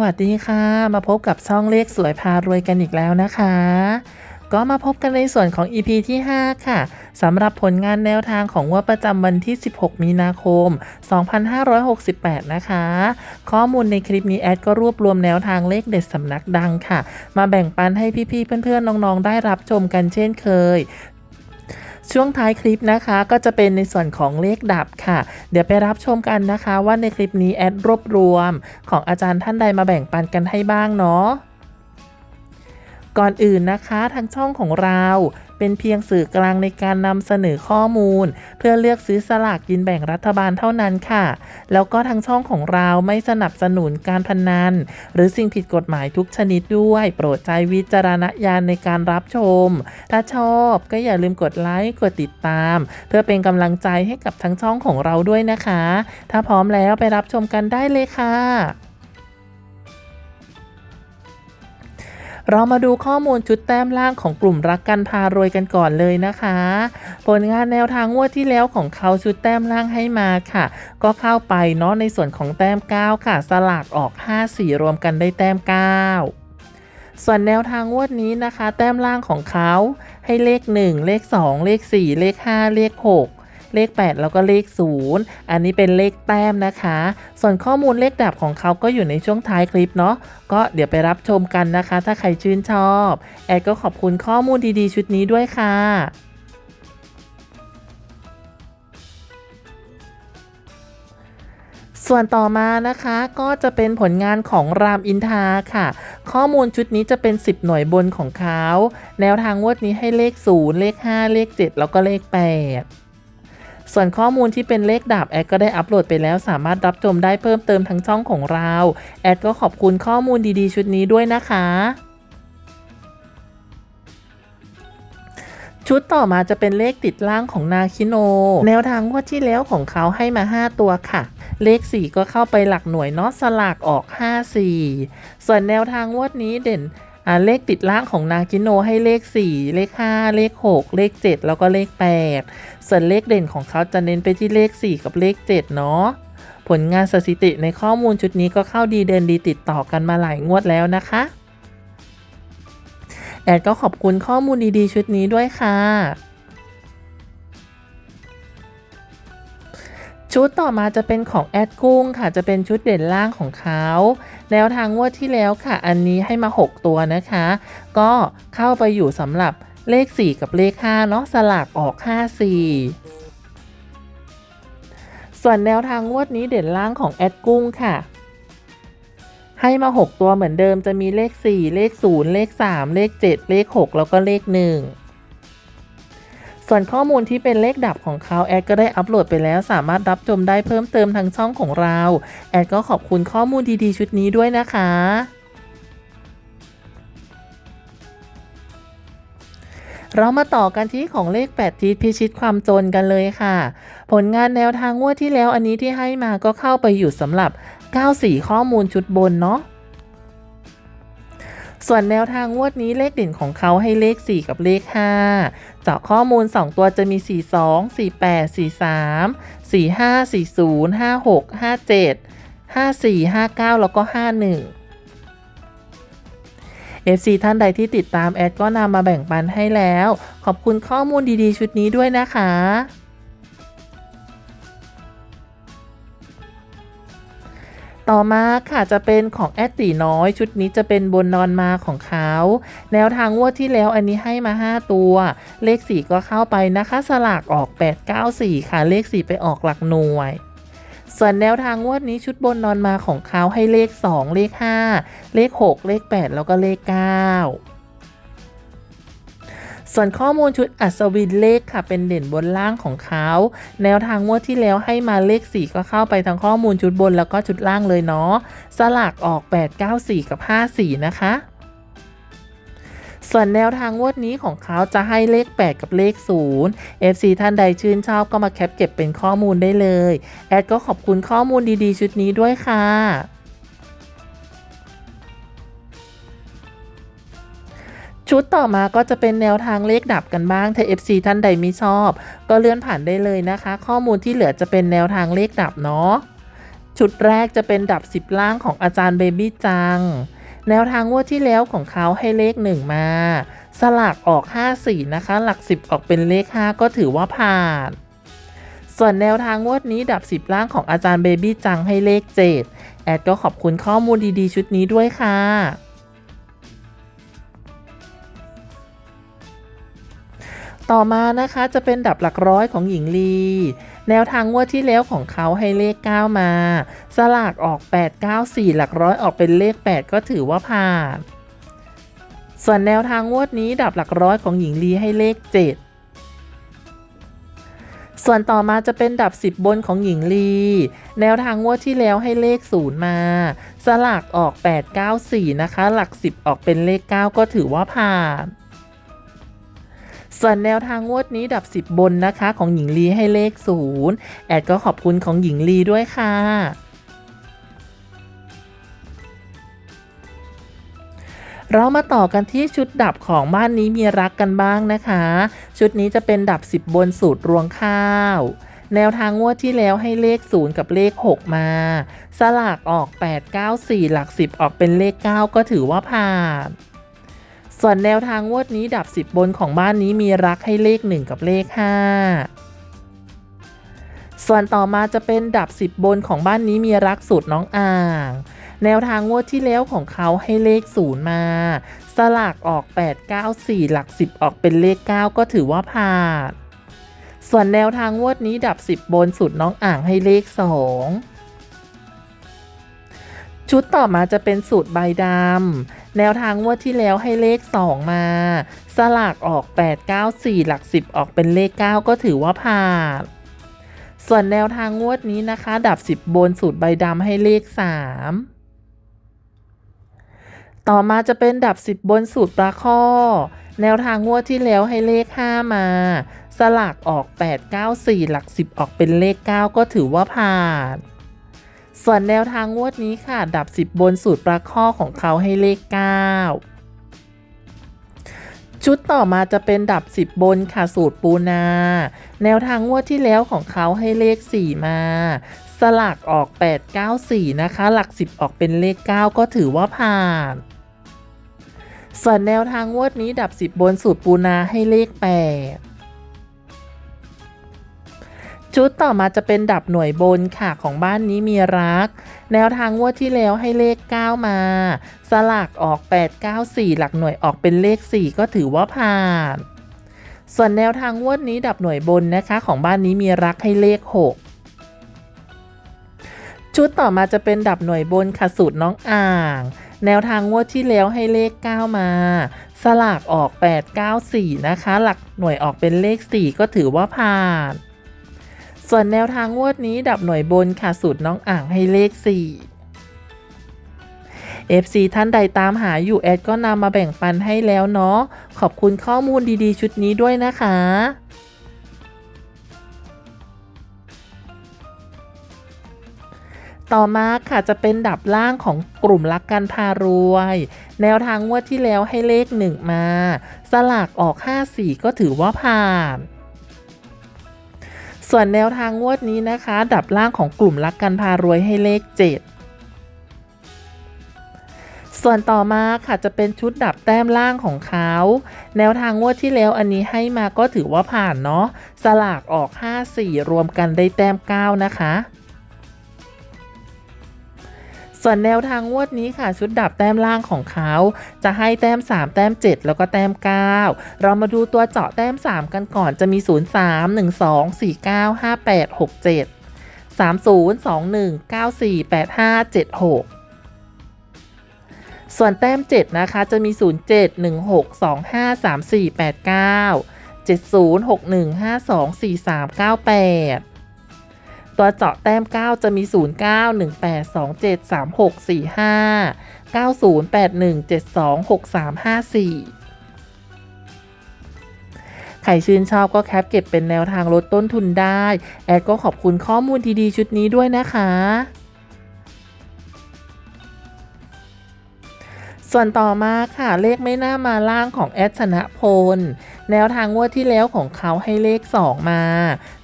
วัสดีค่ะ มาพบกับช่องเลขสวยพารวยกันอีกแล้วนะคะ ก็มาพบกันในส่วนของ EP ที่ 5 ค่ะสำหรับผลงานแนวทางของงวดประจำวันที่ 16 มีนาคม 2568 นะคะ ข้อมูลในคลิปนี้แอดก็รวบรวมแนวทางเลขเด็ดสำนักดังค่ะ มาแบ่งปันให้พี่ๆเพื่อนๆน้องๆได้รับชมกันเช่นเคย ช่วงท้ายคลิปนะคะก็จะเป็นในส่วนของเลขดับค่ะ เดี๋ยวไปรับชมกันนะคะว่าในคลิปนี้แอดรวบรวม ของอาจารย์ท่านใดมาแบ่งปันกันให้บ้างเนาะก่อนอื่นนะคะทางช่องของเรา เป็นเพียงสื่อกลางในการนำเสนอข้อมูล เพื่อเลือกซื้อสลากกินแบ่งรัฐบาลเท่านั้นค่ะ แล้วก็ทางช่องของเราไม่สนับสนุนการพนัน หรือสิ่งผิดกฎหมายทุกชนิดด้วย โปรดใช้วิจารณญาณในการรับชม ถ้าชอบก็อย่าลืมกดไลค์กดติดตาม เพื่อเป็นกำลังใจให้กับทั้งช่องของเราด้วยนะคะ ถ้าพร้อมแล้วไปรับชมกันได้เลยค่ะ เรามาดูข้อมูลชุดแต้มล่างของกลุ่มรักกันพารวยกันก่อนเลยนะคะ ผลงานแนวทางงวดที่แล้วของเขาชุดแต้มล่างให้มาค่ะ ก็เข้าไปเนาะในส่วนของแต้ม 9 ค่ะ สลากออก 5 4 รวมกันได้แต้ม 9ส่วนแนวทางงวดนี้นะคะ แต้มล่างของเขาให้เลข 1 เลข 2 เลข 4 เลข 5 เลข 6 เลข 8 แล้วก็เลข 0 อันนี้เป็นเลขแต้มนะคะ ส่วนข้อมูลเลขดับของเขาก็อยู่ในช่วงท้ายคลิปเนาะก็เดี๋ยวไปรับชมกันนะคะ ถ้าใครชื่นชอบ แอดก็ขอบคุณข้อมูลดีๆ ชุดนี้ด้วยค่ะส่วนต่อมานะคะก็จะเป็นผลงานของรามอินทาค่ะ ข้อมูลชุดนี้จะเป็น 10 หน่วยบนของเขา แนวทางงวดนี้ให้เลข 0 เลข 5 เลข 7 แล้วก็เลข 8 ส่วนข้อมูลที่เป็นเลขดับแอดก็ได้อัปโหลดไปแล้วสามารถรับชมได้เพิ่มเติมทั้งช่องของเรา แอดก็ขอบคุณข้อมูลดีๆ ชุดนี้ด้วยนะคะชุดต่อมาจะเป็นเลขติดล่างของนาคิโน แนวทางงวดที่แล้วของเขาให้มา 5 ตัวค่ะ เลข 4 ก็เข้าไปหลักหน่วยเนาะสลากออก 5 4 ส่วนแนวทางงวดนี้เด่น เลขติดล่างของนาคิโนให้เลข 4 เลข 5 เลข 6 เลข 7 แล้วก็เลข 8 ส่วนเลขเด่นของเขาจะเน้นไปที่เลข 4 กับเลข 7 เนาะผลงานสถิติในข้อมูลชุดนี้ก็เข้าดีเดินดีติดต่อกันมาหลายงวดแล้วนะคะแอดก็ขอบคุณข้อมูลดีๆ ชุดนี้ด้วยค่ะ ชุดต่อมาจะเป็นของแอดกุ้งค่ะ จะเป็นชุดเด่นล่างของเขาแนวทางงวดที่แล้วค่ะ อันนี้ให้มา 6 ตัวนะคะ ก็เข้าไปอยู่สำหรับเลข 4 กับเลข5เนาะสลากออก 5 4 ส่วนแนวทางงวดนี้เด่นล่างของแอดกุ้งค่ะ ให้มา 6 ตัวเหมือนเดิมจะมีเลข 4 เลข 0 เลข 3 เลข 7 เลข 6 แล้วก็เลข 1 ส่วนข้อมูลที่เป็นเลขดับของเขาแอดก็ได้อัปโหลดไปแล้ว สามารถรับชมได้เพิ่มเติมทางช่องของเรา แอดก็ขอบคุณข้อมูลดีๆชุดนี้ด้วยนะคะเรามาต่อกันที่ของเลข 8ทิศพิชิตความจนกันเลยค่ะ ผลงานแนวทางงวดที่แล้วอันนี้ที่ให้มาก็เข้าไปอยู่สำหรับ 94 ข้อมูลชุดบนเนาะ ส่วนแนวทางงวดนี้เลขเด่นของเขาให้เลข 4 กับเลข 5 เจาะข้อมูล 2 ตัวจะมี 42 48 43 45 40 56 57 54 59 แล้วก็ 51 FC ท่านใดที่ติดตามแอดก็นำมาแบ่งปันให้แล้ว ขอบคุณข้อมูลดีๆ ชุดนี้ด้วยนะคะ ต่อมาค่ะจะเป็นของแอดตีน้อยชุดนี้จะเป็นบนนอนมาของเขาแนวทางงวดที่แล้วอันนี้ให้มา 5 ตัว เลข 4 ก็เข้าไปนะคะ สลากออก 894 ค่ะ เลข 4 ไปออกหลักหน่วย ส่วนแนวทางงวดนี้ชุดบนนอนมาของเขาให้เลข 2 เลข 5 เลข 6 เลข 8 แล้วก็เลข 9 ส่วนข้อมูลชุดอัศวินเลขค่ะ เป็นเด่นบนล่างของเขา แนวทางงวดที่แล้วให้มาเลข 4 ก็เข้าไปทั้งข้อมูลชุดบนแล้วก็ชุดล่างเลยเนาะ สลากออก 8 9 4 กับ 5 4 นะคะส่วนแนวทางงวดนี้ของเขาจะให้เลข 8 กับเลข 0 FC ท่านใดชื่นชอบก็มาแคปเก็บเป็นข้อมูลได้เลย แอดก็ขอบคุณข้อมูลดีๆ ชุดนี้ด้วยค่ะ ชุดต่อมาก็จะเป็นแนวทางเลขดับกันบ้างถ้า FC ท่านใดไม่ชอบ ก็เลื่อนผ่านได้เลยนะคะ ข้อมูลที่เหลือจะเป็นแนวทางเลขดับเนาะชุดแรกจะเป็นดับ 10 ล่างของอาจารย์เบบี้จัง แนวทางงวดที่แล้วของเขาให้เลข 1 มา สลากออก 5 4 นะคะ หลัก 10 ออกเป็นเลข 5 ก็ถือว่าผ่าน ส่วนแนวทางงวดนี้ดับ 10 ล่างของอาจารย์เบบี้จังให้เลข 7 แอดก็ขอบคุณข้อมูลดีๆ ชุดนี้ด้วยค่ะ ต่อมานะคะจะเป็นดับหลักร้อยของหญิงลี แนวทางงวดที่แล้วของเขาให้เลข 9 มา สลากออก 8 9 4 หลักร้อยออกเป็นเลข 8 ก็ถือว่าผ่าน ส่วนแนวทางงวดนี้ดับหลักร้อยของหญิงลีให้เลข 7ส่วนต่อมาจะเป็นดับ 10 บนของหญิงลี แนวทางงวดที่แล้วให้เลข 0 มา สลากออก 8 9 4 นะคะ หลัก 10 ออกเป็นเลข 9 ก็ถือว่าผ่าน ส่วนแนวทางงวดนี้ดับ 10 บนนะคะ ของหญิงลีให้เลข 0 แอดก็ขอบคุณของหญิงลีด้วยค่ะเรามาต่อกันที่ชุดดับของบ้านนี้มีรักกันบ้างนะคะ ชุดนี้จะเป็นดับ 10 บนสูตรรวงข้าว แนวทางงวดที่แล้วให้เลข 0 กับเลข 6 มา สลากออก 8 9 4 หลัก 10 ออกเป็นเลข 9 ก็ถือว่าผ่าน ส่วนแนวทางงวดนี้ดับ 10 บนของบ้านนี้มีรักให้เลข 1 กับเลข 5 ส่วนต่อมาจะเป็นดับ 10 บนของบ้านนี้มีรักสูตรน้องอ่าง แนวทางงวดที่แล้วของเขาให้เลข 0 มา สลากออก 8 9 4 หลัก 10 ออกเป็นเลข 9 ก็ถือว่าผ่าน ส่วนแนวทางงวดนี้ดับ 10 บนสุดน้องอ่างให้เลข 2 ชุดต่อมาจะเป็นสูตรใบดำแนวทางงวดที่แล้วให้เลข 2 มา สลากออก 8 9 4 หลัก 10 ออกเป็นเลข 9 ก็ถือว่าผ่านส่วนแนวทางงวดนี้นะคะ ดับ 10 บนสูตรใบดำให้เลข 3 ต่อมาจะเป็นดับ 10 บนสูตรปลาข้อ แนวทางงวดที่แล้วให้เลข 5 มา สลากออก 8 9 4 หลัก 10 ออกเป็นเลข 9 ก็ถือว่าผ่าน ส่วนแนวทางงวดนี้ค่ะ ดับ 10 บนสูตรปลาข้อของเขาให้เลข 9 ชุดต่อมาจะเป็นดับ 10 บนค่ะสูตรปูนา แนวทางงวดที่แล้วของเขาให้เลข 4 มาสลากออก 8 9 4 นะคะ หลัก 10 ออกเป็นเลข 9 ก็ถือว่าผ่าน ส่วนแนวทางงวดนี้ดับ 10 บนสูตรปูนาให้เลข 8 ชุดต่อมาจะเป็นดับหน่วยบนค่ะของบ้านนี้มีรัก แนวทางงวดที่แล้วให้เลข 9 มา สลากออก 8 9 4 หลักหน่วยออกเป็นเลข 4 ก็ถือว่าผ่าน ส่วนแนวทางงวดนี้ดับหน่วยบนนะคะ ของบ้านนี้มีรักให้เลข 6 ชุดต่อมาจะเป็นดับหน่วยบนค่ะสูตรน้องอ่าง แนวทางงวดที่แล้วให้เลข 9 มา สลากออก 8 9 4 นะคะ หลักหน่วยออกเป็นเลข 4 ก็ถือว่าผ่าน ส่วนแนวทางงวดนี้ดับหน่วยบนค่ะสูตรน้องอ่างให้เลข 4 FC ท่านใดตามหาอยู่แอดก็นำมาแบ่งปันให้แล้วเนาะ ขอบคุณข้อมูลดีๆ ชุดนี้ด้วยนะคะต่อมาค่ะจะเป็นดับล่างของกลุ่มรักกันพารวย แนวทางงวดที่แล้วให้เลข1มา สลากออก 54 ก็ถือว่าผ่าน ส่วนแนวทางงวดนี้นะคะ ดับล่างของกลุ่มรักกันพารวยให้เลข 7 ส่วนต่อมาค่ะจะเป็นชุดดับแต้มล่างของเขาแนวทางงวดที่แล้วอันนี้ให้มาก็ถือว่าผ่านเนาะสลากออก 54 รวมกันได้แต้ม 9 นะคะ ส่วนแนวทางงวดนี้ค่ะชุดดับแต้มล่างของเขาจะให้แต้ม 3 แต้ม 7 แล้วก็แต้ม 9 เรามาดูตัวเจาะแต้ม 3 กันก่อนจะมี 0 3 1 2 4 9 5 8 6 7 3 0 2 1 9 4 8 5 7 6 ส่วนแต้ม 7 นะคะ จะมี 0 7 1 6 2 5 3 4 8 9 7 0 6 1 5 2 4 3 9 8 ตัวเจาะแต้ม 9 จะมี 0 9 1 8 2 7 3 6 4 5 9 0 8 1 7 2 6 3 5 4ใครชื่นชอบก็แคปเก็บเป็นแนวทางลดต้นทุนได้ แอดก็ขอบคุณข้อมูลดีๆชุดนี้ด้วยนะคะ ส่วนต่อมาค่ะเลขไม่น่ามาล่างของแอดชนะพล แนวทางงวดที่แล้วของเขาให้เลข 2 มา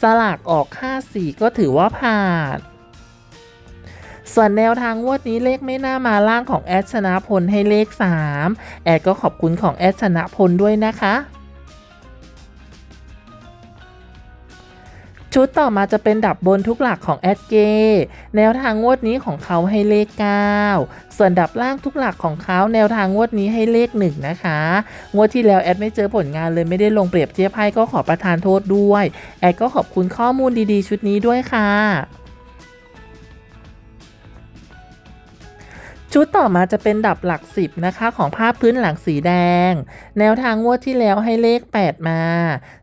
สลากออก 54 ก็ถือว่าผ่านส่วนแนวทางงวดนี้เลขไม่น่ามาล่างของแอดชนะพลให้เลข 3 แอดก็ขอบคุณของแอดชนะพลด้วยนะคะ ชุดต่อมาจะเป็นดับบนทุกหลักของแอดเกแนวทางงวดนี้ของเขาให้เลข 9 ส่วนดับล่างทุกหลักของเขาแนวทางงวดนี้ให้เลข 1 นะคะ งวดที่แล้วแอดไม่เจอผลงานเลยไม่ได้ลงเปรียบเทียบให้ก็ขอประทานโทษด้วย แอดก็ขอบคุณข้อมูลดีๆ ชุดนี้ด้วยค่ะ ชุดต่อมาจะเป็นดับหลักสิบนะคะ ของภาพพื้นหลังสีแดง แนวทางงวดที่แล้วให้เลข 8 มา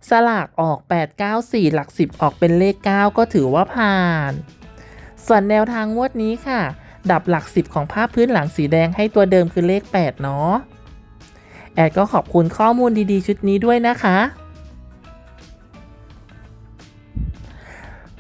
สลากออก 8 9 4 หลัก 10 ออกเป็นเลข 9 ก็ถือว่าผ่าน ส่วนแนวทางงวดนี้ค่ะ ดับหลัก 10 ของภาพพื้นหลังสีแดงให้ตัวเดิมคือเลข 8 เนาะแอดก็ขอบคุณข้อมูลดีๆ ชุดนี้ด้วยนะคะ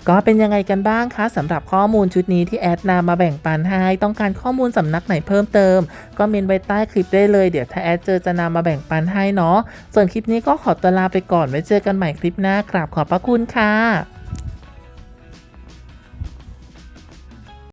ก็เป็นยังไงกันบ้างคะสำหรับข้อมูลชุดนี้ที่แอดนำมาแบ่งปันให้ต้องการข้อมูลสำนักไหนเพิ่มเติม ก็เมนไว้ใต้คลิปได้เลยเดี๋ยวถ้าแอดเจอจะนำมาแบ่งปันให้เนาะส่วนคลิปนี้ก็ขอตัวลาไปก่อนไว้เจอกันใหม่คลิปหน้ากราบขอบพระคุณค่ะ